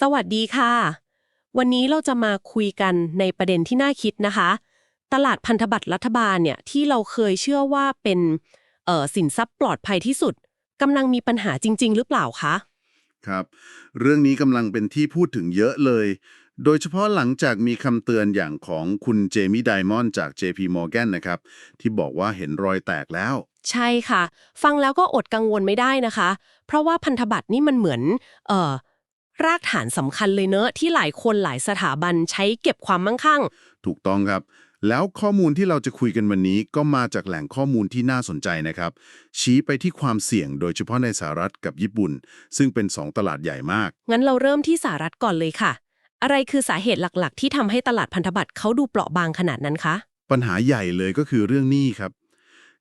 สวัสดีค่ะ วันนี้เราจะมาคุยกันในประเด็นที่น่าคิดนะคะ ตลาดพันธบัตรรัฐบาลเนี่ยที่เราเคยเชื่อว่าเป็นเอ่อสินทรัพย์ปลอดภัยที่สุดกำลังมีปัญหาจริง ๆ หรือเปล่าคะครับเรื่องนี้กำลังเป็นที่พูดถึงเยอะเลย โดยเฉพาะหลังจากมีคำเตือนอย่างของคุณเจมี่ไดมอนด์จาก JP Morgan นะครับ ที่บอกว่าเห็นรอยแตกแล้ว ใช่ค่ะ ฟังแล้วก็อดกังวลไม่ได้นะคะ เพราะว่าพันธบัตรนี่มันเหมือนเอ่อ รากฐานสำคัญเลยเนอะที่หลายคนหลายสถาบันใช้เก็บความมั่งคั่ง ถูกต้องครับ แล้วข้อมูลที่เราจะคุยกันวันนี้ก็มาจากแหล่งข้อมูลที่น่าสนใจนะครับ ชี้ไปที่ความเสี่ยงโดยเฉพาะในสหรัฐกับญี่ปุ่น ซึ่งเป็นสองตลาดใหญ่มาก งั้นเราเริ่มที่สหรัฐก่อนเลยค่ะ อะไรคือสาเหตุหลักๆ ที่ทำให้ตลาดพันธบัตรเขาดูเปราะบางขนาดนั้นคะ ปัญหาใหญ่เลยก็คือเรื่องหนี้ครับ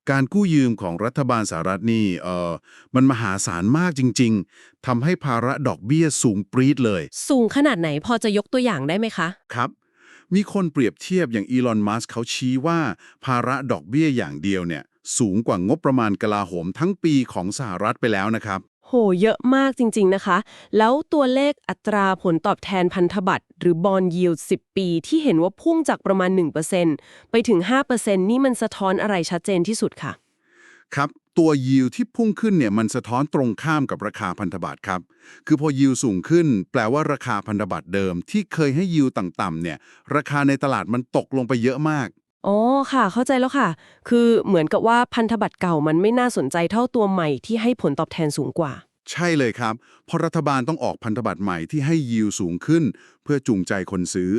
การกู้ยืมของรัฐบาลสหรัฐนี่เออมันมหาศาลมากจริง ๆทำให้ภาระดอกเบี้ยสูงปรี๊ดเลย สูงขนาดไหนพอจะยกตัวอย่างได้ไหมคะ ครับ มีคนเปรียบเทียบอย่างอีลอนมัสเขาชี้ว่า ภาระดอกเบี้ยอย่างเดียวเนี่ย สูงกว่างบประมาณกลาโหมทั้งปีของสหรัฐไปแล้วนะครับ โห เยอะมากจริง ๆ นะคะ แล้วตัวเลขอัตราผลตอบแทนพันธบัตรหรือบอลยิว10ปีที่เห็นว่าพุ่งจากประมาณ 1%ไปถึง 5%นี่มันสะท้อนอะไรชัดเจนที่สุดค่ะ ครับ ตัวยิวที่พุ่งขึ้นเนี่ยมันสะท้อนตรงข้ามกับราคาพันธบัตรครับ คือพอยิวสูงขึ้น แปลว่าราคาพันธบัตรเดิม ที่เคยให้ยิวต่ำๆเนี่ย ราคาในตลาดมันตกลงไปเยอะมาก อ๋อค่ะ เข้าใจแล้วค่ะ คือเหมือนกับว่าพันธบัตรเก่ามันไม่น่าสนใจเท่าตัวใหม่ที่ให้ผลตอบแทนสูงกว่า ใช่เลยครับ เพราะรัฐบาลต้องออกพันธบัตรใหม่ที่ให้ยิวสูงขึ้น เพื่อจูงใจคนซื้อ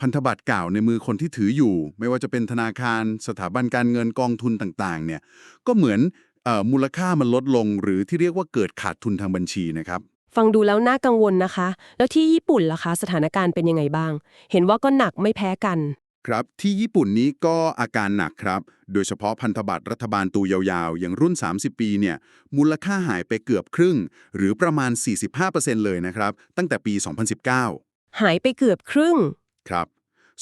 พันธบัตรเก่าในมือคนที่ถืออยู่ ไม่ว่าจะเป็นธนาคาร สถาบันการเงินกองทุนต่างๆ เนี่ย ก็เหมือนเออมูลค่ามันลดลง หรือที่เรียกว่าเกิดขาดทุนทางบัญชีนะครับฟังดูแล้วน่ากังวลนะคะ แล้วที่ญี่ปุ่นล่ะคะ สถานการณ์เป็นยังไงบ้าง เห็นว่าก็หนักไม่แพ้กัน ครับที่ญี่ปุ่นนี้ก็อาการหนักครับ โดยเฉพาะพันธบัตรรัฐบาลตูยาวๆ อย่างรุ่น 30 ปีเนี่ยมูลค่าหายไปเกือบครึ่ง หรือประมาณ 45%เลยนะครับ ตั้งแต่ปี 2019 หายไปเกือบครึ่ง ครับ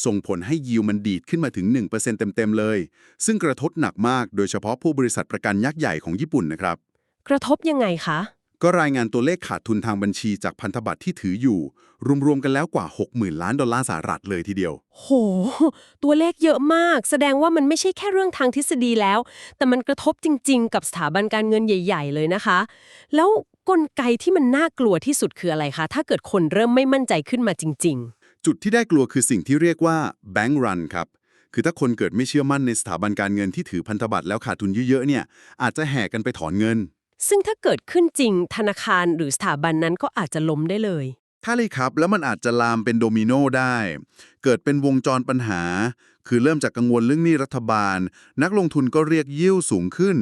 ส่งผลให้ยิวมันดีดขึ้นมาถึง 1%เต็ม ๆ เลย ซึ่งกระทบหนักมากโดยเฉพาะผู้บริษัทประกันยักษ์ใหญ่ของญี่ปุ่นนะครับ กระทบยังไงคะ ก็รายงานตัวเลขขาดทุนทางบัญชีจากพันธบัตรที่ถืออยู่ รวม ๆ กันแล้วกว่า 60,000 ล้านดอลลาร์สหรัฐเลยทีเดียว โห ตัวเลขเยอะมาก แสดงว่ามันไม่ใช่แค่เรื่องทางทฤษฎีแล้ว แต่มันกระทบจริง ๆ กับสถาบันการเงินใหญ่ ๆ เลยนะคะ แล้วกลไกที่มันน่ากลัวที่สุดคืออะไรคะ ถ้าเกิดคนเริ่มไม่มั่นใจขึ้นมาจริงจุดที่ได้กลัวคือสิ่งที่เรียกว่า bank run ครับคือถ้าคนเกิดไม่เชื่อมั่นในสถาบันการเงินที่ถือพันธบัตรแล้วขาดทุนเยอะๆเนี่ยอาจจะแห่กันไปถอนเงินๆ ซึ่งถ้าเกิดขึ้นจริงธนาคารหรือสถาบันนั้นก็อาจจะล้มได้เลย ถ้าเลยครับ แล้วมันอาจจะลามเป็นโดมิโนได้ เกิดเป็นวงจรปัญหา คือเริ่มจากกังวลเรื่องหนี้รัฐบาล นักลงทุนก็เรียกยิวสูงขึ้น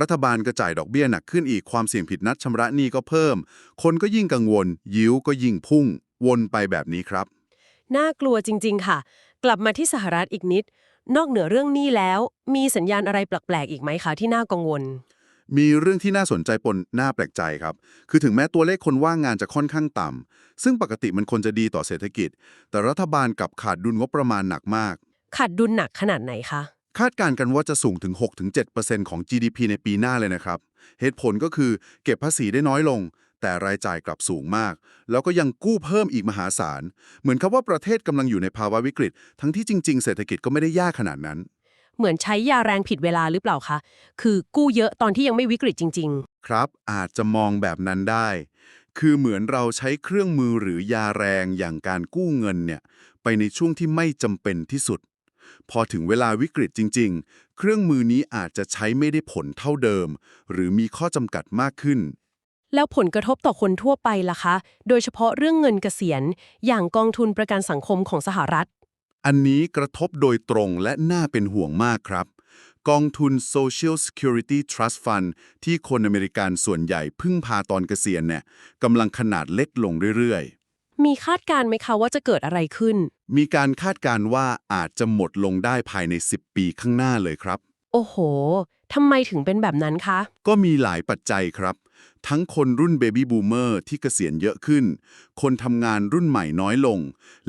รัฐบาลก็จ่ายดอกเบี้ยหนักขึ้นอีกความเสี่ยงผิดนัดชำระหนี้ก็เพิ่ม คนก็ยิ่งกังวล ยิวก็ยิ่งพุ่ง วนไปแบบนี้ครับ น่ากลัวจริง ๆ ค่ะ กลับมาที่สหรัฐอีกนิด นอกเหนือเรื่องนี้แล้ว มีสัญญาณอะไรแปลกๆอีกไหมคะที่น่ากังวล มีเรื่องที่น่าสนใจปนน่าแปลกใจครับ คือถึงแม้ตัวเลขคนว่างงานจะค่อนข้างต่ำ ซึ่งปกติมันควรจะดีต่อเศรษฐกิจ แต่รัฐบาลกลับขาดดุลงบประมาณหนักมาก ขาดดุลหนักขนาดไหนคะ คาดการณ์กันว่าจะสูงถึง 6-7%ของ GDP ในปีหน้าเลยนะครับ เหตุผลก็คือเก็บภาษีได้น้อยลง แต่รายจ่ายกลับสูงมาก แล้วก็ยังกู้เพิ่มอีกมหาศาล เหมือนกับว่าประเทศกำลังอยู่ในภาวะวิกฤต ทั้งที่จริง ๆ เศรษฐกิจก็ไม่ได้ยากขนาดนั้น เหมือนใช้ยาแรงผิดเวลาหรือเปล่าคะ คือกู้เยอะตอนที่ยังไม่วิกฤตจริงครับ อาจจะมองแบบนั้นได้ คือเหมือนเราใช้เครื่องมือหรือยาแรงอย่างการกู้เงินเนี่ย ไปในช่วงที่ไม่จำเป็นที่สุด พอถึงเวลาวิกฤตจริง ๆ เครื่องมือนี้อาจจะใช้ไม่ได้ผลเท่าเดิม หรือมีข้อจำกัดมากขึ้นๆแล้วผลกระทบต่อคนทั่วไปล่ะคะ โดยเฉพาะเรื่องเงินเกษียณ อย่างกองทุนประกันสังคมของสหรัฐ อันนี้กระทบโดยตรงและน่าเป็นห่วงมากครับ กองทุน Social Security Trust Fund ที่คนอเมริกันส่วนใหญ่พึ่งพาตอนเกษียณเนี่ยกำลังขนาดเล็กลงเรื่อยมีคาดการณ์ไหมคะว่าจะเกิดอะไรขึ้นๆมีการคาดการณ์ว่าอาจจะหมดลงได้ภายใน 10 ปีข้างหน้าเลยครับ โอ้โหทำไมถึงเป็นแบบนั้นคะ ก็มีหลายปัจจัยครับ ทั้งคนรุ่นเบบี้บูมเมอร์ที่เกษียณเยอะขึ้น คนทำงานรุ่นใหม่น้อยลง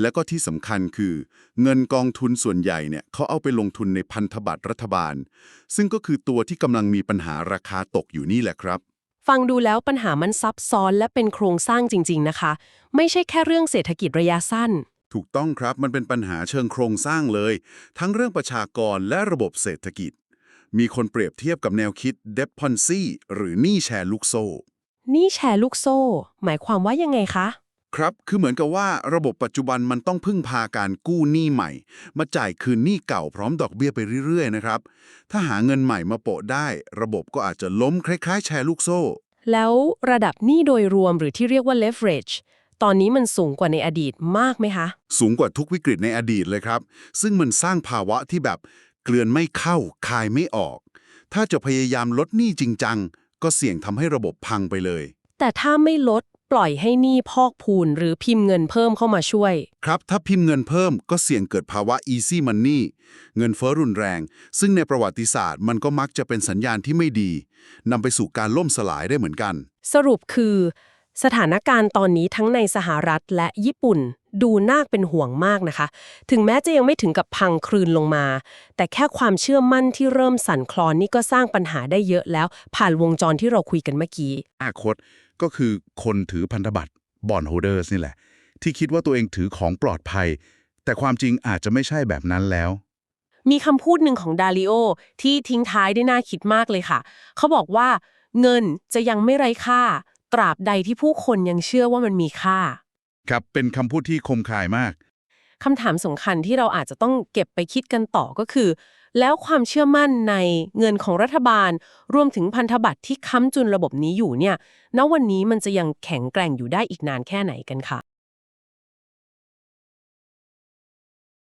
และก็ที่สำคัญคือ เงินกองทุนส่วนใหญ่เนี่ยเขาเอาไปลงทุนในพันธบัตรรัฐบาล ซึ่งก็คือตัวที่กำลังมีปัญหาราคาตกอยู่นี่แหละครับ ฟังดูแล้วปัญหามันซับซ้อนและเป็นโครงสร้างจริง ๆ นะคะ ไม่ใช่แค่เรื่องเศรษฐกิจระยะสั้น ถูกต้องครับมันเป็นปัญหาเชิงโครงสร้างเลย ทั้งเรื่องประชากรและระบบเศรษฐกิจ มีคนเปรียบเทียบกับแนวคิด debt ponzi หรือหนี้แชร์ลูกโซ่นี่แชร์ลูกโซ่ หมายความว่ายังไงคะ ครับคือเหมือนกับว่าระบบปัจจุบันมันต้องพึ่งพาการกู้หนี้ใหม่ มาจ่ายคืนหนี้เก่าพร้อมดอกเบี้ยไปเรื่อยๆนะครับถ้าหาเงินใหม่มาโปะได้ ระบบก็อาจจะล้มคล้ายๆ แชร์ลูกโซ่ แล้วระดับหนี้โดยรวมหรือที่เรียกว่า leverage ตอนนี้มันสูงกว่าในอดีตมากไหมคะ สูงกว่าทุกวิกฤตในอดีตเลยครับ ซึ่งมันสร้างภาวะที่แบบเกลือนไม่เข้าคายไม่ออก ถ้าจะพยายามลดหนี้จริงจังก็เสี่ยงทำให้ระบบพังไปเลย แต่ถ้าไม่ลดปล่อยให้หนี้พอกพูนหรือพิมพ์เงินเพิ่มเข้ามาช่วย ครับ ถ้าพิมพ์เงินเพิ่มก็เสี่ยงเกิดภาวะ easy money เงินเฟ้อรุนแรง ซึ่งในประวัติศาสตร์มันก็มักจะเป็นสัญญาณที่ไม่ดีนำไปสู่การล่มสลายได้เหมือนกัน สรุปคือ สถานการณ์ตอนนี้ทั้งในสหรัฐและญี่ปุ่น ดูน่าเป็นห่วงมากนะคะ ถึงแม้จะยังไม่ถึงกับพังคลืนลงมา แต่แค่ความเชื่อมั่นที่เริ่มสั่นคลอนนี่ก็สร้างปัญหาได้เยอะแล้ว ผ่านวงจรที่เราคุยกันเมื่อกี้อนาคตก็คือคนถือพันธบัตรบอนโฮเดอร์สนี่แหละ ที่คิดว่าตัวเองถือของปลอดภัย แต่ความจริงอาจจะไม่ใช่แบบนั้นแล้วมีคำพูดหนึ่งของดาริโอที่ทิ้งท้ายได้น่าคิดมากเลยค่ะ เขาบอกว่า เงินจะยังไม่ไร้ค่าต ราบใดที่ผู้คนยังเชื่อว่ามันมีค่า ครับเป็นคำพูดที่คมคายมาก คำถามสำคัญที่เราอาจจะต้องเก็บไปคิดกันต่อก็คือ แล้วความเชื่อมั่นในเงินของรัฐบาล รวมถึงพันธบัตรที่ค้ำจุนระบบนี้อยู่เนี่ย ณวันนี้มันจะยังแข็งแกร่งอยู่ได้อีกนานแค่ไหนกันค่ะ